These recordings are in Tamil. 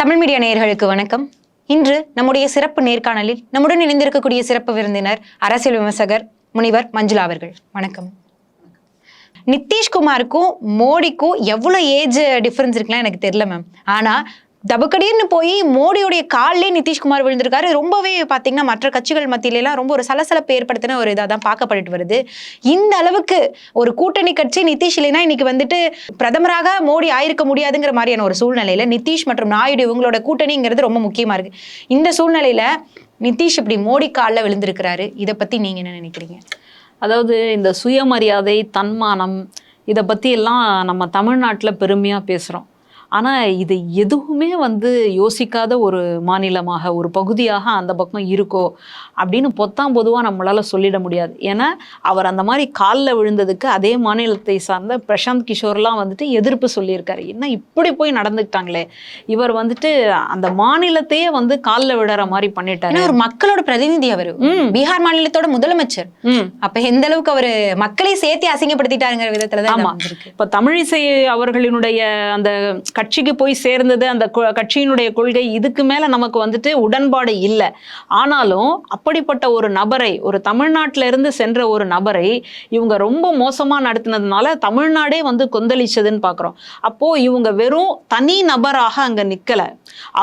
தமிழ் மீடியா நேயர்களுக்கு வணக்கம். இன்று நம்முடைய சிறப்பு நேர்காணலில் நம்முடன் இணைந்திருக்கக்கூடிய சிறப்பு விருந்தினர் அரசியல் விமர்சகர் முனிவர் மஞ்சுளா அவர்கள். வணக்கம். நிதிஷ்குமாருக்கும் மோடிக்கும் எவ்வளோ ஏஜ் டிஃப்ரென்ஸ் இருக்குலாம் எனக்கு தெரியல மேம் ஆனா தபக்கடின்னு போய் மோடியுடைய காலிலே நிதிஷ்குமார் விழுந்திருக்காரு. ரொம்பவே பார்த்தீங்கன்னா மற்ற கட்சிகள் மத்தியிலலாம் ரொம்ப ஒரு சலசலப்பு ஏற்படுத்தின ஒரு இதாக தான் பார்க்கப்பட்டு வருது. இந்த அளவுக்கு ஒரு கூட்டணி கட்சி நிதிஷ் இல்லைன்னா இன்னைக்கு வந்துட்டு பிரதமராக மோடி ஆயிருக்க முடியாதுங்கிற மாதிரியான ஒரு சூழ்நிலையில நிதிஷ் மற்றும் நாயுடு இவங்களோட கூட்டணிங்கிறது ரொம்ப முக்கியமா இருக்கு. இந்த சூழ்நிலையில நிதிஷ் இப்படி மோடி காலில் விழுந்திருக்கிறாரு. இதை பத்தி நீங்க என்ன நினைக்கிறீங்க? அதாவது இந்த சுயமரியாதை தன்மானம் இதை பற்றி எல்லாம் நம்ம தமிழ்நாட்டில் பெருமையாக பேசுகிறோம் ஆனால் இது எதுவுமே வந்து யோசிக்காத ஒரு மாநிலமாக ஒரு பகுதியாக அந்த பக்கம் இருக்கோ அப்படின்னு பொத்தாம் பொதுவாக நம்மளால் சொல்லிட முடியாது. ஏன்னா அவர் அந்த மாதிரி காலில் விழுந்ததுக்கு அதே மாநிலத்தை சார்ந்த பிரசாந்த் கிஷோர்லாம் வந்துட்டு எதிர்ப்பு சொல்லியிருக்காரு. என்ன இப்படி போய் நடந்துக்கிட்டாங்களே? இவர் வந்துட்டு அந்த மாநிலத்தையே வந்து காலில் விடுற மாதிரி பண்ணிட்டாரு. ஒரு மக்களோட பிரதிநிதி அவரு. பீகார் மாநிலத்தோட முதலமைச்சர். அப்ப எந்த அளவுக்கு அவரு மக்களை சேர்த்து அசிங்கப்படுத்திட்டாருங்கிற விதத்துல தான் ஆமா. இப்ப தமிழிசை அவர்களினுடைய அந்த கட்சிக்கு போய் சேர்ந்தது அந்த கட்சியினுடைய கொள்கை இதுக்கு மேல நமக்கு வந்துட்டு உடன்பாடு இல்லை. ஆனாலும் அப்படிப்பட்ட ஒரு நபரை ஒரு தமிழ்நாட்டில இருந்து சென்ற ஒரு நபரை இவங்க ரொம்ப மோசமா நடத்தினதுனால தமிழ்நாடே வந்து கொந்தளிச்சதுன்னு பாக்குறோம். அப்போ இவங்க வெறும் தனி நபராக அங்க நிக்கல.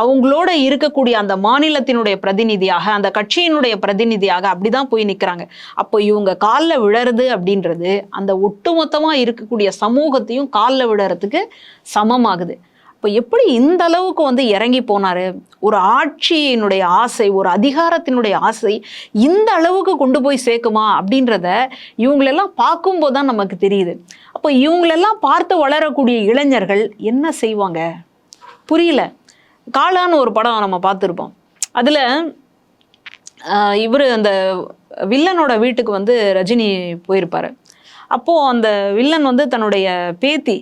அவங்களோட இருக்கக்கூடிய அந்த மாநிலத்தினுடைய பிரதிநிதியாக அந்த கட்சியினுடைய பிரதிநிதியாக அப்படிதான் போய் நிக்கிறாங்க. அப்போ இவங்க காலில் விழறது அப்படின்றது அந்த ஒட்டுமொத்தமாக இருக்கக்கூடிய சமூகத்தையும் காலில் விழறதுக்கு சமமாகுது. இப்போ எப்படி இந்த அளவுக்கு வந்து இறங்கி போனாரு? ஒரு ஆட்சியினுடைய ஆசை ஒரு அதிகாரத்தினுடைய ஆசை இந்த அளவுக்கு கொண்டு போய் சேர்க்குமா அப்படின்றத இவங்களெல்லாம் பார்க்கும்போது தான் நமக்கு தெரியுது. அப்போ இவங்களெல்லாம் பார்த்து வளரக்கூடிய இளைஞர்கள் என்ன செய்வாங்க? புரியல. காளான்னு ஒரு படம் நம்ம பார்த்துருப்போம். அதில் இவர் அந்த வில்லனோட வீட்டுக்கு வந்து ரஜினி போயிருப்பாரு. அப்போது அந்த வில்லன் வந்து தன்னுடைய பேத்தி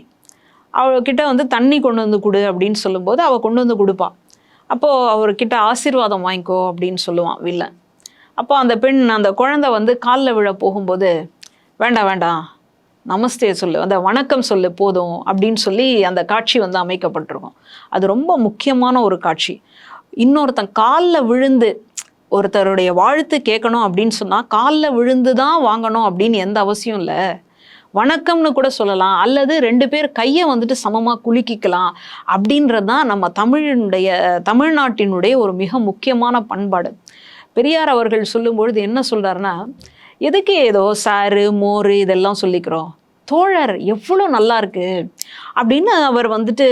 அவர்கிட்ட வந்து தண்ணி கொண்டு வந்து கொடு அப்படின்னு சொல்லும்போது அவள் கொண்டு வந்து கொடுப்பாள் அப்போது அவர்கிட்ட ஆசீர்வாதம் வாங்கிக்கோ அப்படின்னு சொல்லுவான் வில்லன். அப்போ அந்த பெண் அந்த குழந்தை வந்து காலில் விழ போகும்போது வேண்டாம் வேண்டாம் நமஸ்தே சொல்லு அந்த வணக்கம் சொல்லு போதும் அப்படின்னு சொல்லி அந்த காட்சி வந்து அமைக்கப்பட்டிருக்கும். அது ரொம்ப முக்கியமான ஒரு காட்சி. இன்னொருத்தன் காலில் விழுந்து ஒருத்தருடைய வாழ்த்து கேட்கணும் அப்படின்னு சொன்னால் காலில் விழுந்து தான் வாங்கணும் அப்படின்னு எந்த அவசியம் இல்லை. வணக்கம்னு கூட சொல்லலாம். அல்லது ரெண்டு பேர் கையை வந்துட்டு சமமாக குலுக்கிக்கலாம். அப்படின்றது தான் நம்ம தமிழினுடைய தமிழ்நாட்டினுடைய ஒரு மிக முக்கியமான பண்பாடு. பெரியார் அவர்கள் சொல்லும்பொழுது என்ன சொல்கிறாருன்னா எதுக்கு ஏதோ சாரு மோர் இதெல்லாம் சொல்லிக்கிறோம்? தோழர் எவ்வளோ நல்லா இருக்கு? அப்படின்னு அவர் வந்துட்டு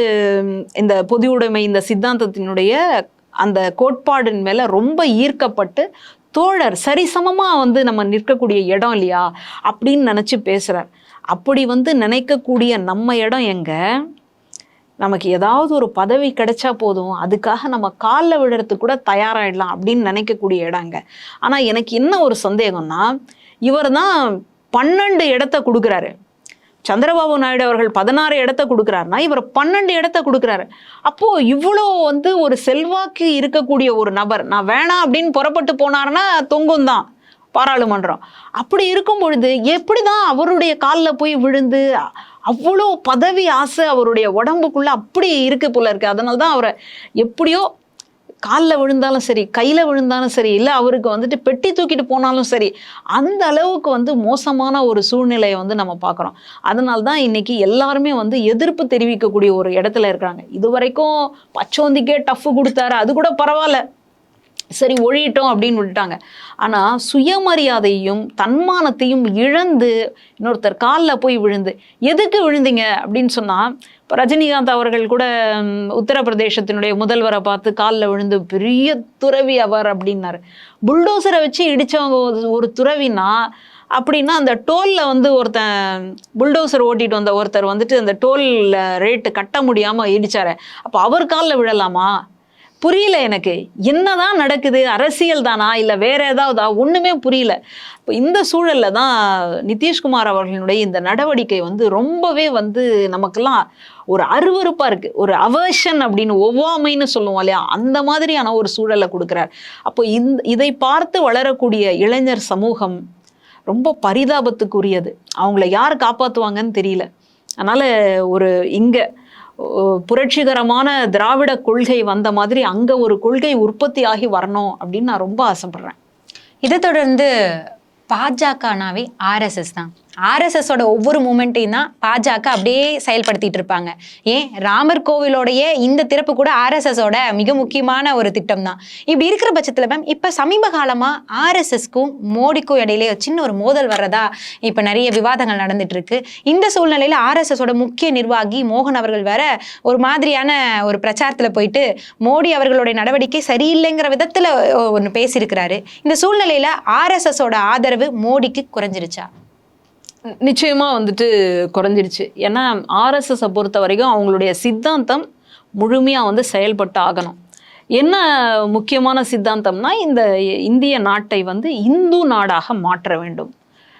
இந்த பொது உடைமை இந்த சித்தாந்தத்தினுடைய அந்த கோட்பாடின் மேலே ரொம்ப ஈர்க்கப்பட்டு தோழர் சரிசமமாக வந்து நம்ம நிற்கக்கூடிய இடம் இல்லையா? அப்படின்னு நினச்சி பேசுகிறார் அப்படி வந்து நினைக்கக்கூடிய நம்ம இடம் எங்கே? நமக்கு ஏதாவது ஒரு பதவி கிடைச்சா போதும். அதுக்காக நம்ம காலில் விழுறதுக்கு கூட தயாராகிடலாம் அப்படின்னு நினைக்கக்கூடிய இடங்க ஆனால் எனக்கு என்ன ஒரு சந்தேகம்னா இவர் தான் பன்னெண்டு இடத்த கொடுக்குறாரு. சந்திரபாபு நாயுடு அவர்கள் பதினாறு இடத்த கொடுக்குறாருன்னா இவர் பன்னெண்டு இடத்த கொடுக்குறாரு. அப்போது இவ்வளோ வந்து ஒரு செல்வாக்கு இருக்கக்கூடிய ஒரு நபர் நான் வேணாம் அப்படின்னு புறப்பட்டு போனாருன்னா தொங்கும் தான் பாராளுமன்றம். அப்படி இருக்கும் பொழுது எப்படி தான் அவருடைய காலில் போய் விழுந்து அவ்வளோ பதவி ஆசை அவருடைய உடம்புக்குள்ளே அப்படி இருக்கு போல இருக்குது அதனால தான் அவரை எப்படியோ காலில் விழுந்தாலும் சரி கையில் விழுந்தாலும் சரி இல்லை அவருக்கு வந்துட்டு பெட்டி தூக்கிட்டு போனாலும் சரி அந்த அளவுக்கு வந்து மோசமான ஒரு சூழ்நிலையை வந்து நம்ம பார்க்குறோம். அதனால தான் இன்னைக்கு எல்லாருமே வந்து எதிர்ப்பு தெரிவிக்கக்கூடிய ஒரு இடத்துல இருக்கிறாங்க. இது வரைக்கும் பச்சோந்திக்கே டஃப் கொடுத்தாரு அது கூட பரவாயில்ல. சரி ஒழியிட்டோம் அப்படின்னு விட்டுட்டாங்க. ஆனால் சுயமரியாதையும் தன்மானத்தையும் இழந்து இன்னொருத்தர் காலில் போய் விழுந்து எதுக்கு விழுந்தீங்க? அப்படின்னு சொன்னால் ரஜினிகாந்த் அவர்கள் கூட உத்தரப்பிரதேசத்தினுடைய முதல்வரை பார்த்து காலில் விழுந்து பெரிய துறவி அவர் அப்படின்னாரு. புல்டோசரை வச்சு இடித்தவங்க ஒரு- ஒரு துறவினா அப்படின்னா அந்த டோலில் வந்து ஒருத்தன் புல்டோசர் ஓட்டிகிட்டு வந்த ஒருத்தர் வந்துட்டு அந்த டோலில் ரேட்டு கட்ட முடியாமல் இடித்தார் அப்போ அவர் காலில் விழலாமா? புரியல எனக்கு. என்னதான் நடக்குது? அரசியல் தானா? இல்லை வேற ஏதாவதா? ஒன்றுமே புரியல. இப்போ இந்த சூழலில் தான் நிதிஷ்குமார் அவர்களுடைய இந்த நடவடிக்கை வந்து ரொம்பவே வந்து நமக்கெல்லாம் ஒரு அருவறுப்பாக இருக்குது ஒரு அவர்ஷன் அப்படின்னு ஒவ்வாமைன்னு சொல்லுவோம் இல்லையா? அந்த மாதிரியான ஒரு சூழலை கொடுக்குறார். அப்போ இந்த இதை பார்த்து வளரக்கூடிய இளைஞர் சமூகம் ரொம்ப பரிதாபத்துக்குரியது. அவங்கள யார் காப்பாற்றுவாங்கன்னு தெரியல. அதனால் ஒரு இங்கே புரட்சிகரமான திராவிட கொள்கை வந்த மாதிரி அங்கே ஒரு கொள்கை உற்பத்தி ஆகி வரணும் அப்படின்னு நான் ரொம்ப ஆசைப்படுறேன். இதை தொடர்ந்து பாஜகனாவே ஆர்எஸ்எஸ் தான். ஆர்எஸ்எஸோட ஒவ்வொரு மூமெண்ட்டையும் தான் பாஜக அப்படியே செயல்படுத்திட்டு இருப்பாங்க. ஏன்? ராமர் கோவிலோடைய இந்த திறப்பு கூட ஆர்எஸ்எஸோட மிக முக்கியமான ஒரு திட்டம் தான். இப்படி இருக்கிற பட்சத்தில் மேம் இப்போ சமீப காலமாக ஆர்எஸ்எஸ்க்கும் மோடிக்கும் இடையிலே சின்ன ஒரு மோதல் வர்றதா இப்போ நிறைய விவாதங்கள் நடந்துட்டு இருக்கு. இந்த சூழ்நிலையில் ஆர்எஸ்எஸோட முக்கிய நிர்வாகி மோகன் அவர்கள் வேற ஒரு மாதிரியான ஒரு பிரச்சாரத்தில் போயிட்டு மோடி அவர்களுடைய நடவடிக்கை சரியில்லைங்கிற விதத்தில் ஒன்று பேசியிருக்கிறாரு. இந்த சூழ்நிலையில் ஆர்எஸ்எஸோட ஆதரவு மோடிக்கு குறைஞ்சிருச்சா? நிச்சயமாக வந்துட்டு குறைஞ்சிடுச்சு. ஏன்னா ஆர்எஸ்எஸை பொறுத்த வரைக்கும் அவங்களுடைய சித்தாந்தம் முழுமையாக வந்து செயல்பட்டு ஆகணும். என்ன முக்கியமான சித்தாந்தம்னா இந்த இந்திய நாட்டை வந்து இந்து நாடாக மாற்ற வேண்டும்.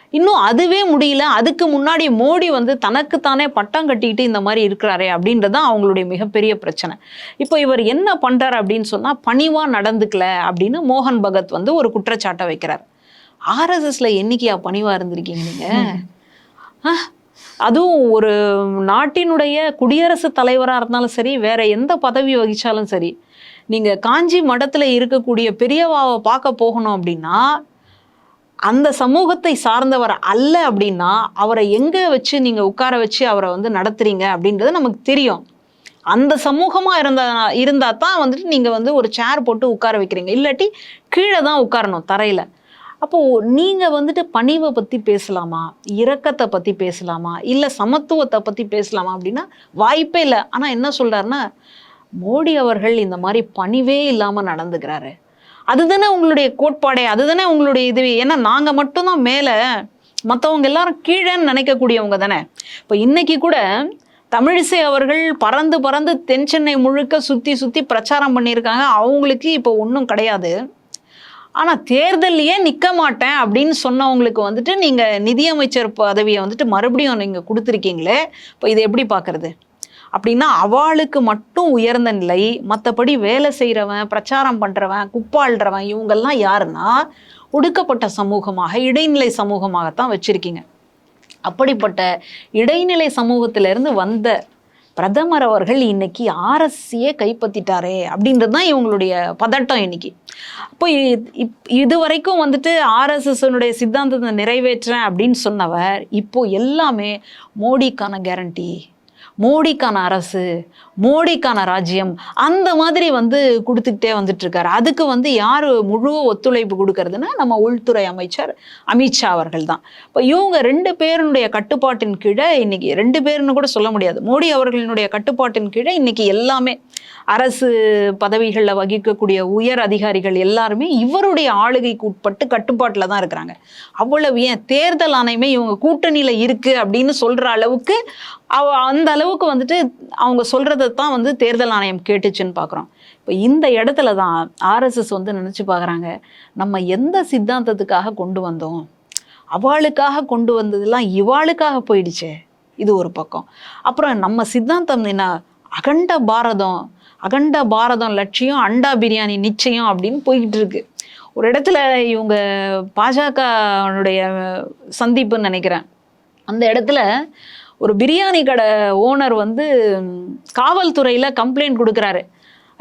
இன்னும் அதுவே முடியல. அதுக்கு முன்னாடி மோடி வந்து தனக்குத்தானே பட்டம் கட்டிக்கிட்டு இந்த மாதிரி இருக்கிறாரே அப்படின்றது தான் அவங்களுடைய மிகப்பெரிய பிரச்சனை. இப்போ இவர் என்ன பண்ணுறார் அப்படின்னு சொன்னால் பணிவாக நடந்துக்கல அப்படின்னு மோகன் பகத் வந்து ஒரு குற்றச்சாட்டை வைக்கிறார். ஆர்எஸ்எஸ்ல என்னைக்கியா பணிவா இருந்திருக்கீங்க நீங்க? அதுவும் ஒரு நாட்டினுடைய குடியரசுத் தலைவராக இருந்தாலும் சரி வேற எந்த பதவி வகிச்சாலும் சரி நீங்க காஞ்சி மடத்துல இருக்கக்கூடிய பெரியவாவை பார்க்க போகணும் அப்படின்னா அந்த சமூகத்தை சார்ந்தவர் அல்ல அப்படின்னா அவரை எங்க வச்சு நீங்க உட்கார வச்சு அவரை வந்து நடத்துறீங்க அப்படின்றது நமக்கு தெரியும். அந்த சமூகமா இருந்தா இருந்தா தான் வந்துட்டு நீங்க வந்து ஒரு சேர் போட்டு உட்கார வைக்கிறீங்க. இல்லாட்டி கீழே தான் உட்காரணும் தரையில. அப்போ நீங்க வந்துட்டு பணிவை பத்தி பேசலாமா? இரக்கத்தை பத்தி பேசலாமா? இல்ல சமத்துவத்தை பத்தி பேசலாமா அப்படின்னா வாய்ப்பே இல்லை. ஆனா என்ன சொல்றாருன்னா மோடி அவர்கள் இந்த மாதிரி பணிவே இல்லாம நடந்துக்கிறாரு. அதுதானே உங்களுடைய கோட்பாடே அதுதானே உங்களுடைய இது. ஏன்னா நாங்க மட்டும்தான் மேல. மற்றவங்க எல்லாரும் கீழேன்னு நினைக்கக்கூடியவங்க தானே. இப்போ இன்னைக்கு கூட தமிழிசை அவர்கள் பறந்து பறந்து தென் சென்னை முழுக்க சுற்றி சுற்றி பிரச்சாரம் பண்ணியிருக்காங்க. அவங்களுக்கு இப்போ ஒன்றும் கிடையாது. ஆனால் தேர்தல்லையே நிற்க மாட்டேன் அப்படின்னு சொன்னவங்களுக்கு வந்துட்டு நீங்கள் நிதியமைச்சர் பதவியை வந்துட்டு மறுபடியும் நீங்கள் கொடுத்துருக்கீங்களே இப்போ இதை எப்படி பார்க்குறது அப்படின்னா அவளுக்கு மட்டும் உயர்ந்த நிலை மற்றபடி வேலை செய்கிறவன் பிரச்சாரம் பண்ணுறவன் குப்பாள்றவன் இவங்கெல்லாம் யாருன்னா ஒடுக்கப்பட்ட சமூகமாக இடைநிலை சமூகமாகத்தான் வச்சுருக்கீங்க. அப்படிப்பட்ட இடைநிலை சமூகத்திலிருந்து வந்த பிரதமர் அவர்கள் இன்னைக்கு ஆர்எஸ்சியே கைப்பற்றிட்டாரே அப்படின்றது தான் இவங்களுடைய பதட்டம் இன்னைக்கு. அப்போ இ- இப்- இது வரைக்கும் வந்துட்டு ஆர்எஸ்எஸ்னுடைய சித்தாந்தத்தை நிறைவேற்றேன் அப்படின்னு சொன்னவர் இப்போ எல்லாமே மோடிக்கான கேரண்டி மோடிக்கான அரசு மோடிக்கான ராஜ்யம் அந்த மாதிரி வந்து கொடுத்துக்கிட்டே வந்துட்டு இருக்காரு அதுக்கு வந்து யார் முழு ஒத்துழைப்பு கொடுக்கறதுன்னா நம்ம உள்துறை அமைச்சர் அமித்ஷா அவர்கள் தான் இப்போ இவங்க ரெண்டு பேருனுடைய கட்டுப்பாட்டின் கீழே இன்னைக்கு ரெண்டு பேருன்னு கூட சொல்ல முடியாது. மோடி அவர்களினுடைய கட்டுப்பாட்டின் கீழே இன்னைக்கு எல்லாமே அரசு பதவிகளில் வகிக்கக்கூடிய உயர் அதிகாரிகள் எல்லாருமே இவருடைய ஆளுகைக்கு உட்பட்டு கட்டுப்பாட்டில் தான் இருக்கிறாங்க. அவ்வளவு ஏன்? தேர்தல் ஆணையமே இவங்க கூட்டணியில் இருக்குது அப்படின்னு சொல்கிற அளவுக்கு அவ அந்த அளவுக்கு வந்துட்டு அவங்க சொல்றதை தான் வந்து தேர்தல் ஆணையம் கேட்டுச்சுன்னு பார்க்குறோம் இப்போ இந்த இடத்துல தான் ஆர்எஸ்எஸ் வந்து நினச்சி பார்க்குறாங்க நம்ம எந்த சித்தாந்தத்துக்காக கொண்டு வந்தோம்? அவளுக்காக கொண்டு வந்ததெல்லாம் இவாளுக்காக போயிடுச்சே. இது ஒரு பக்கம். அப்புறம் நம்ம சித்தாந்தம் என்ன? அகண்ட பாரதம். அகண்ட பாரதம் லட்சியம் அண்டா பிரியாணி நிச்சயம் அப்படின்னு போய்கிட்டு இருக்கு. ஒரு இடத்துல இவங்க பாஜகனுடைய சந்திப்புன்னு நினைக்கிறேன். அந்த இடத்துல ஒரு பிரியாணி கடை ஓனர் வந்து காவல்துறையில் கம்ப்ளைண்ட் கொடுக்குறாரு.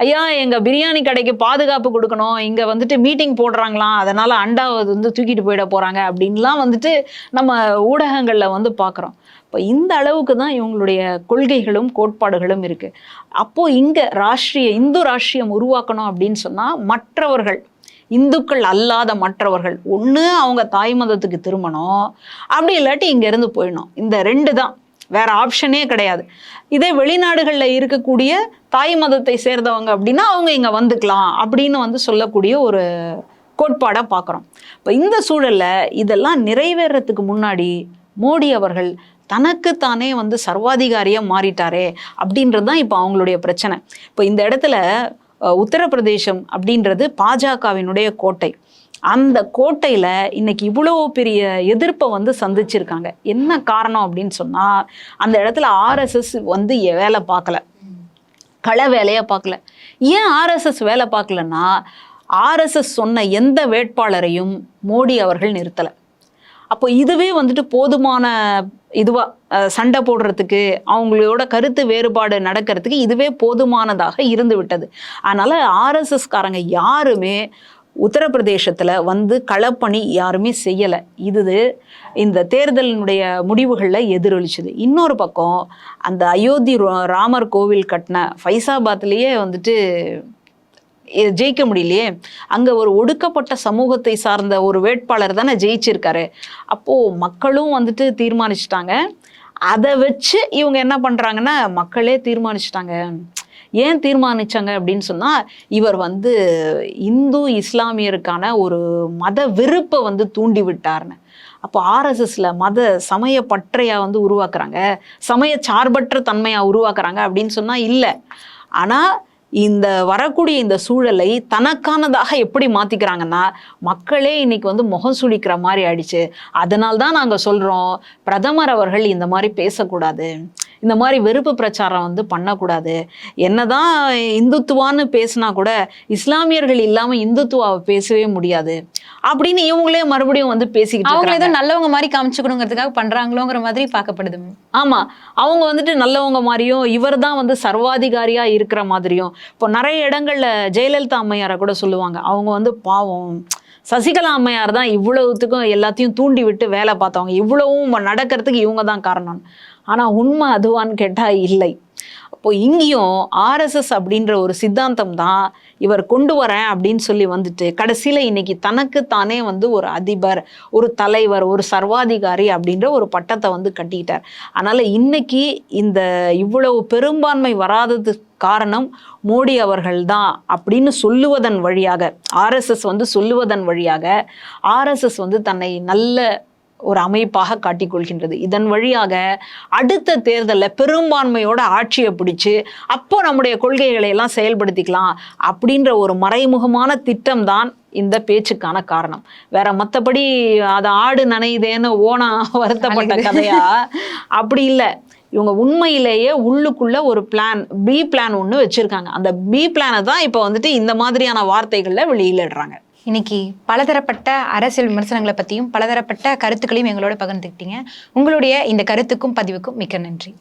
ஐயா எங்கள் பிரியாணி கடைக்கு பாதுகாப்பு கொடுக்கணும். இங்கே வந்துட்டு மீட்டிங் போடுறாங்களாம் அதனால் அண்டாவை வந்து தூக்கிட்டு போயிட போகிறாங்க அப்படின்லாம் வந்துட்டு நம்ம ஊடகங்களில் வந்து பார்க்குறோம் இப்போ இந்த அளவுக்கு தான் இவங்களுடைய கொள்கைகளும் கோட்பாடுகளும் இருக்குது அப்போது இங்கே ராஷ்ட்ரிய இந்து ராஷ்ட்ரியம் உருவாக்கணும் அப்படின்னு சொன்னால் மற்றவர்கள் இந்துக்கள் அல்லாத மற்றவர்கள் ஒன்று அவங்க தாய் மதத்துக்கு திரும்பணும் அப்படி இல்லாட்டி இங்கேருந்து போயிடணும். இந்த ரெண்டு தான். வேற ஆப்ஷனே கிடையாது. இதே வெளிநாடுகளில் இருக்கக்கூடிய தாய் மதத்தை சேர்ந்தவங்க அப்படின்னா அவங்க இங்கே வந்துக்கலாம் அப்படின்னு வந்து சொல்லக்கூடிய ஒரு கோட்பாடாக பார்க்குறோம் இப்போ இந்த சூழலில் இதெல்லாம் நிறைவேறத்துக்கு முன்னாடி மோடி அவர்கள் தனக்குத்தானே வந்து சர்வாதிகாரியாக மாறிட்டாரே அப்படின்றது தான் இப்போ அவங்களுடைய பிரச்சனை. இப்போ இந்த இடத்துல உத்தரப்பிரதேசம் அப்படின்றது பாஜகவினுடைய கோட்டை. அந்த கோட்டையில் இன்னைக்கு இவ்வளோ பெரிய எதிர்ப்பை வந்து சந்திச்சிருக்காங்க. என்ன காரணம் அப்படின்னு சொன்னால் அந்த இடத்துல ஆர்எஸ்எஸ் வந்து வேலை பார்க்கல. களை வேலையை பார்க்கல. ஏன் ஆர்எஸ்எஸ் வேலை பார்க்கலன்னா ஆர்எஸ்எஸ் சொன்ன எந்த வேட்பாளரையும் மோடி அவர்கள் நிறுத்தலை. அப்போ இதுவே வந்துட்டு போதுமான இதுவாக சண்டை போடுறதுக்கு அவங்களோட கருத்து வேறுபாடு நடக்கிறதுக்கு இதுவே போதுமானதாக இருந்து விட்டது அதனால் ஆர்எஸ்எஸ்காரங்க யாருமே உத்தரப்பிரதேசத்தில் வந்து களப்பணி யாருமே செய்யலை. இது இந்த தேர்தலினுடைய முடிவுகளில் எதிரொலிச்சுது. இன்னொரு பக்கம் அந்த அயோத்தி ராமர் கோவில் கட்டின ஃபைசாபாத்லேயே வந்துட்டு ஜெயிக்க முடியலையே. அங்கே ஒரு ஒடுக்கப்பட்ட சமூகத்தை சார்ந்த ஒரு வேட்பாளர் தானே ஜெயிச்சிருக்காரு. அப்போது மக்களும் வந்துட்டு தீர்மானிச்சிட்டாங்க. அதை வச்சு இவங்க என்ன பண்ணுறாங்கன்னா மக்களே தீர்மானிச்சிட்டாங்க. ஏன் தீர்மானிச்சாங்க அப்படின்னு சொன்னால் இவர் வந்து இந்து இஸ்லாமியருக்கான ஒரு மத வெறுப்பை வந்து தூண்டி விட்டார்னு அப்போ ஆர்எஸ்எஸ்ல மத சமய பற்றையாக வந்து உருவாக்குறாங்க சமய சார்பற்ற தன்மையாக உருவாக்குறாங்க அப்படின்னு சொன்னால் இல்லை. ஆனால் இந்த வரக்கூடிய இந்த சூழலை தனக்கானதாக எப்படி மாற்றிக்கிறாங்கன்னா மக்களே இன்னைக்கு வந்து முகம் சுளிக்கிற மாதிரி ஆயிடுச்சு. அதனால்தான் தான் சொல்கிறோம் பிரதமர் அவர்கள் இந்த மாதிரி பேசக்கூடாது. இந்த மாதிரி வெறுப்பு பிரச்சாரம் வந்து பண்ணக்கூடாது. என்னதான் இந்துத்துவான்னு பேசினா கூட இஸ்லாமியர்கள் இல்லாம இந்துத்துவாவை பேசவே முடியாது. அப்படின்னு இவங்களே மறுபடியும் வந்து பேசிக்கிட்டு அவங்க. ஏதோ நல்லவங்க மாதிரி காமிச்சுக்கணுங்கிறதுக்காக பண்றாங்களோங்கிற மாதிரி பார்க்கப்படுது ஆமா. அவங்க வந்துட்டு நல்லவங்க மாதிரியும் இவர் தான் வந்து சர்வாதிகாரியா இருக்கிற மாதிரியும். இப்போ நிறைய இடங்கள்ல ஜெயலலிதா அம்மையாரை கூட சொல்லுவாங்க. அவங்க வந்து பாவம். சசிகலா அம்மையார் தான் இவ்வளவுத்துக்கும் எல்லாத்தையும் தூண்டி விட்டு வேலை பார்த்தவங்க. இவ்வளவும் நடக்கிறதுக்கு இவங்க தான் காரணம். ஆனால் உண்மை அதுவான்னு கேட்டால் இல்லை. அப்போ இங்கேயும் ஆர்எஸ்எஸ் அப்படின்ற ஒரு சித்தாந்தம் தான் இவர் கொண்டு வரேன் அப்படின்னு சொல்லி வந்துட்டு கடைசியில் இன்னைக்கு தனக்கு தானே வந்து ஒரு அதிபர் ஒரு தலைவர் ஒரு சர்வாதிகாரி அப்படின்ற ஒரு பட்டத்தை வந்து கட்டிக்கிட்டார் அதனால் இன்னைக்கு இந்த இவ்வளவு பெரும்பான்மை வராதது காரணம் மோடி அவர்கள் தான் அப்படின்னு சொல்லுவதன் வழியாக ஆர்எஸ்எஸ் வந்து சொல்லுவதன் வழியாக ஆர்எஸ்எஸ் வந்து தன்னை நல்ல ஒரு அமைப்பாக காட்டிக்கொள்கின்றது. இதன் வழியாக அடுத்த தேர்தலில் பெரும்பான்மையோட ஆட்சியை பிடிச்சு அப்போ நம்முடைய கொள்கைகளை எல்லாம் செயல்படுத்திக்கலாம் அப்படின்ற ஒரு மறைமுகமான திட்டம் தான் இந்த பேச்சுக்கான காரணம். வேற மற்றபடி அது ஆடு நனையுதேன்னு ஓனா வருத்தப்பட்ட கதையா? அப்படி இல்லை. இவங்க உண்மையிலேயே உள்ளுக்குள்ள ஒரு பிளான் பி பிளான் ஒன்று வச்சிருக்காங்க. அந்த பி பிளானை தான் இப்போ வந்துட்டு இந்த மாதிரியான வார்த்தைகளில் வெளியிலிடுறாங்க. இன்னைக்கு பலதரப்பட்ட அரசியல் விமர்சனங்களை பற்றியும் பலதரப்பட்ட கருத்துக்களையும் எங்களோட பகிர்ந்துக்கிட்டீங்க. உங்களுடைய இந்த கருத்துக்கும் பதிவுக்கும் மிக்க நன்றி.